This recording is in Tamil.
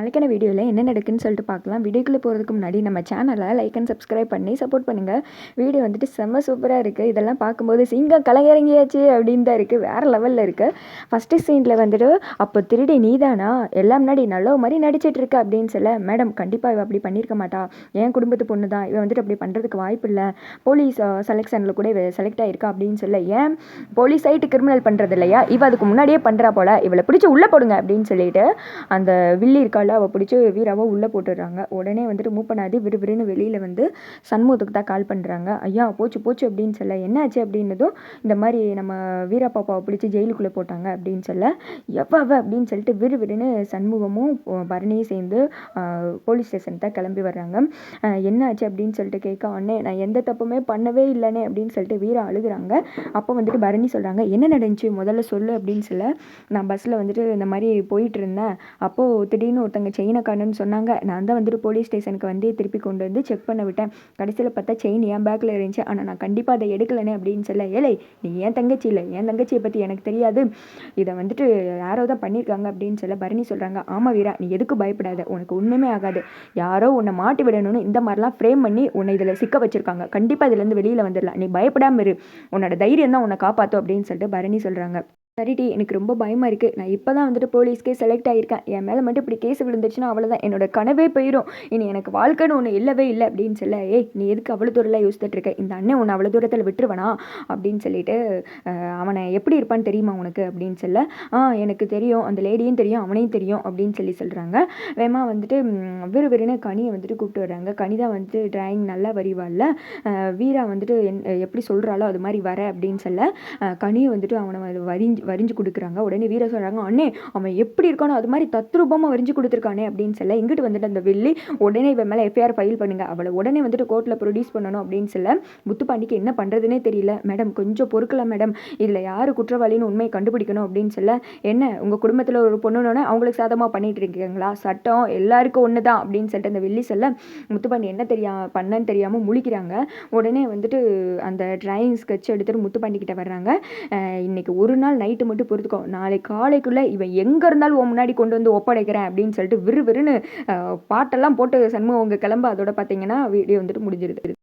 நாளைக்கான வீடியோவில் என்ன நடக்குன்னு சொல்லிட்டு பார்க்கலாம். வீடியோக்குள்ளே போகிறதுக்கு முன்னாடி நம்ம சேனலை லைக் அண்ட் சப்ஸ்கிரைப் பண்ணி சப்போர்ட் பண்ணுங்கள் வீடியோ வந்துட்டு செம்ம சூப்பராக இருக்குது இதெல்லாம் பார்க்கும்போது சிங்கம் கலையிறங்கியாச்சு அப்படின்னு தான் இருக்குது வேறு லெவலில் இருக்குது ஃபஸ்ட்டு சீனில் வந்துட்டு அப்போ திருடி நீதானா? எல்லாம் முன்னாடி நல்ல மாதிரி நடிச்சிட்டு இருக்க? அப்படின்னு சொல்ல மேடம் கண்டிப்பாக இவள் அப்படி பண்ணியிருக்க மாட்டா. என் குடும்பத்து பொண்ணு தான். இவன் வந்துட்டு அப்படி பண்ணுறதுக்கு வாய்ப்பு இல்லை. போலீஸ் செலெக்ஷனில் கூட இவ செலக்ட் ஆகிருக்கா அப்படின்னு சொல்ல ஏன்? போலீஸ் ஆகிட்டு கிரிமினல் பண்ணுறது இல்லையா? இவ அதுக்கு முன்னாடியே பண்ணுறா போல. இவளை பிடிச்சி உள்ளே போடுங்க. அப்படின்னு சொல்லிட்டு அந்த வில்லி இருக்கா இருக்காள் அவள் பிடிச்சி வீராவை உள்ளே போட்டுடுறாங்க. உடனே வந்துட்டு மூவ் பண்ணாது விறுவிறுன்னு வெளியில் வந்து சண்முகத்துக்கு தான் கால் பண்ணுறாங்க ஐயா போச்சு போச்சு அப்படின்னு சொல்ல என்னாச்சு? அப்படின்னதும் இந்த மாதிரி நம்ம வீரா பாப்பாவை பிடிச்சி ஜெயிலுக்குள்ளே போட்டாங்க அப்படின்னு சொல்ல எவ்வளவு அப்படின்னு சொல்லிட்டு விறுவிறுன்னு சண்முகமும் பரணியும் சேர்ந்து போலீஸ் ஸ்டேஷன் தான் கிளம்பி வர்றாங்க. என்ன ஆச்சு அப்படின்னு சொல்லிட்டு கேட்க உடனே நான் எந்த தப்புமே பண்ணவே இல்லைனே அப்படின்னு சொல்லிட்டு வீரா அழுகுறாங்க. அப்போ வந்துட்டு பரணி சொல்கிறாங்க என்ன நடந்துச்சு? முதல்ல சொல்லு அப்படின்னு சொல்ல நான் பஸ்ஸில் வந்துட்டு இந்த மாதிரி போயிட்டு இருந்தேன். அப்போது திடீர்னு ஒருத்தங்க செயினை காணுன்னு சொன்னாங்க. நான் தான் வந்துட்டு போலீஸ் ஸ்டேஷனுக்கு வந்து திருப்பி கொண்டு வந்து செக் பண்ண விட்டேன். கடைசியில் பார்த்தா செயின் என் பேக்கில் இருந்துச்சு. ஆனால் நான் கண்டிப்பாக அதை எடுக்கலனே அப்படின்னு சொல்ல ஏழை நீ ஏன் தங்கச்சி இல்லை? என் தங்கச்சியை பற்றி எனக்கு தெரியாது. இதை வந்துட்டு யாரோ தான் பண்ணியிருக்காங்க அப்படின்னு சொல்ல பரணி சொல்கிறாங்க ஆமாம் வீரா நீ எதுக்கு பயப்படாத. உனக்கு ஒன்றுமே ஆகாது. யாரோ உன்னை மாட்டி விடணும்னு இந்த மாதிரிலாம் ஃப்ரேம் பண்ணி உன்னை இதில் சிக்க வச்சுருக்காங்க. கண்டிப்பாக இதுலேருந்து வெளியில் வந்துடலாம். நீ பயப்படாமல் இரு. உன்னோட தைரியம் தான் உன்னை காப்பாற்றும் அப்படின்னு சொல்லிட்டு பரணி சொல்கிறாங்க சரிடி எனக்கு ரொம்ப பயமாக இருக்குது நான் இப்போ தான் வந்துட்டு போலீஸ்க்கே செலக்ட் ஆகியிருக்கேன் என் மேலே மட்டும் இப்படி கேஸ் விழுந்துச்சுன்னா அவ்வளோதான் என்னோட கனவே போயிடும் இனி எனக்கு வாழ்க்கைன்னு ஒன்று இல்லவே இல்லை அப்படின்னு சொல்ல ஏய் நீ எதுக்கு அவ்வளோ தூரம்லாம் யோசித்துட்டு இருக்க? இந்த அண்ணன் உன்னை அவ்வளோ தூரத்தில் விட்டுருவனா? அப்படின்னு சொல்லிட்டு அவனை எப்படி இருப்பான்னு தெரியுமா உனக்கு? அப்படின்னு சொல்ல ஆ எனக்கு தெரியும். அந்த லேடியும் தெரியும். அவனையும் தெரியும். அப்படின்னு சொல்லி சொல்கிறாங்க வேமா வந்துட்டு விறுவிறுன்னு கனியை வந்துட்டு கூப்பிட்டு வர்றாங்க. கனி தான் வந்துட்டு டிராயிங் நல்லா வரிவாள்ல வீரா வந்துட்டு என் எப்படி சொல்கிறாளோ அது மாதிரி வர அப்படின்னு சொல்ல கனியை வந்துட்டு அவனை வரிஞ்சு வரிஞ்சு கொடுக்குறாங்க. உடனே வீர சொல்கிறாங்க அண்ணே அவன் எப்படி இருக்கானோ அது மாதிரி தத்ரூபமாக வரிஞ்சு கொடுத்துருக்கானே அப்படின்னு சொல்ல இங்கிட்டு வந்துட்டு அந்த வெள்ளி உடனே இவன் மேலே எஃப்ஐஆர் ஃபைல் பண்ணுங்க. அவளை உடனே வந்துட்டு கோர்ட்டில் ப்ரொடியூஸ் பண்ணணும் அப்படின்னு சொல்ல முத்துப்பாண்டிக்கு என்ன பண்ணுறதுனே தெரியல. மேடம் கொஞ்சம் பொறுக்கலாம் மேடம். இதில் யார் குற்றவாளின்னு உண்மையை கண்டுபிடிக்கணும் அப்படின்னு சொல்ல என்ன உங்கள் குடும்பத்தில் ஒரு பொண்ணுனோட அவங்களுக்கு சாதமாக பண்ணிட்டு இருக்கீங்களா? சட்டம் எல்லாருக்கும் ஒன்று தான் அப்படின்னு சொல்லிட்டு அந்த வெள்ளி சொல்ல முத்துப்பாண்டி என்ன தெரியா பண்ணன்னு தெரியாமல் முழிக்கிறாங்க. உடனே வந்துட்டு அந்த ட்ராயிங் ஸ்கெட்ச் எடுத்துகிட்டு முத்துப்பாண்டி கிட்ட வர்றாங்க இன்னைக்கு ஒரு நாள் நைட் நைட்டு மட்டும் பொறுத்துக்கோ. நாளை காலைக்குள்ளே இவன் எங்கே இருந்தாலும் உன் முன்னாடி கொண்டு வந்து ஒப்படைக்கிறேன் அப்படின்னு சொல்லிட்டு விறுவிறுன்னு பாட்டெல்லாம் போட்டு சண்முகம் அவங்க கிளம்ப. அதோட பார்த்தீங்கன்னா வீடியோ வந்துட்டு முடிஞ்சிருது.